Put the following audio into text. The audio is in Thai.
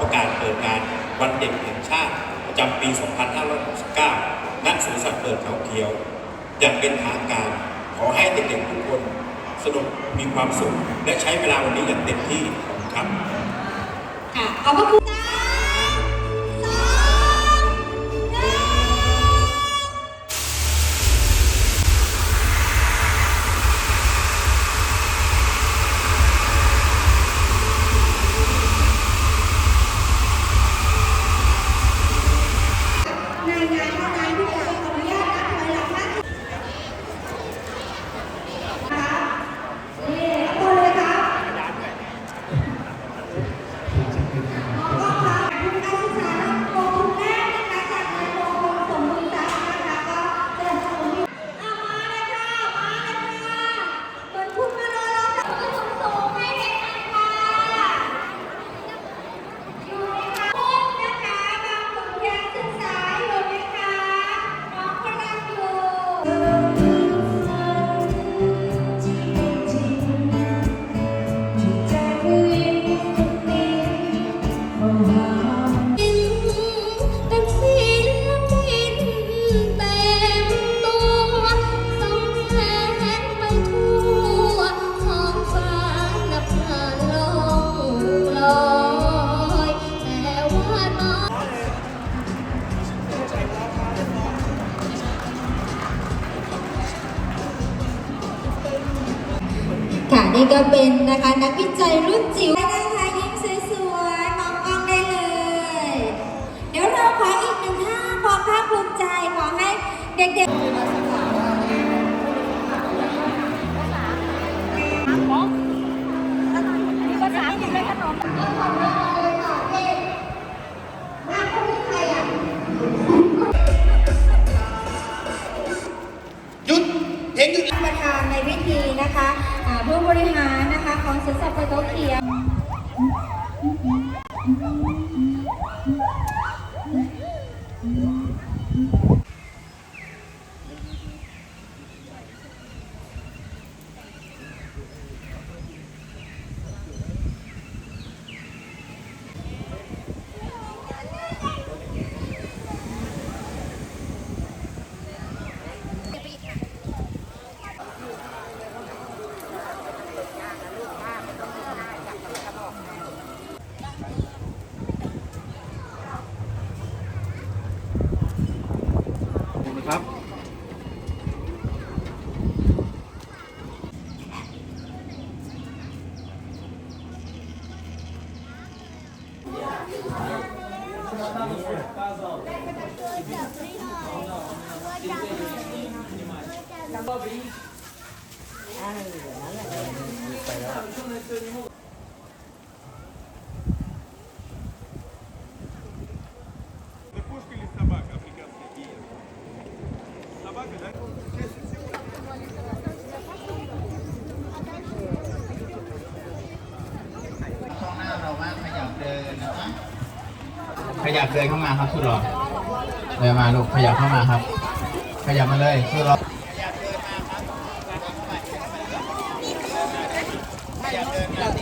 ประกาศเปิดงานวันเด็กแห่งชาติประจำปี 2569 ณ สวนสัตว์เปิดเขาเขียว อย่างเป็นทางการ ขอให้เด็กๆทุกคน สนุกมีความสุข และใช้เวลาวันนี้อย่างเต็มที่ขอบคุณครับ ค่ะขอบพระคุณ นี่ก็เป็นนะคะนักวิจัยรุ่นจิ๋วนะคะยิ้มสวยๆมองกล้องได้เลย เดี๋ยวเราขออีกหนึ่งท่าขอภาคภูมิใจขอให้เด็กๆหยุ ประธานในพิธีนะคะผู้บริหารนะคะของสวนสัตว์เปิดเกียว เราว่างขยับเดินนะคะข ยับเดินเข้ามาครับสุดหล่อเดินมาลูกขยับเข้ามาครับ ขยับมาเลยสุดหล่อขยับเดินมาครับ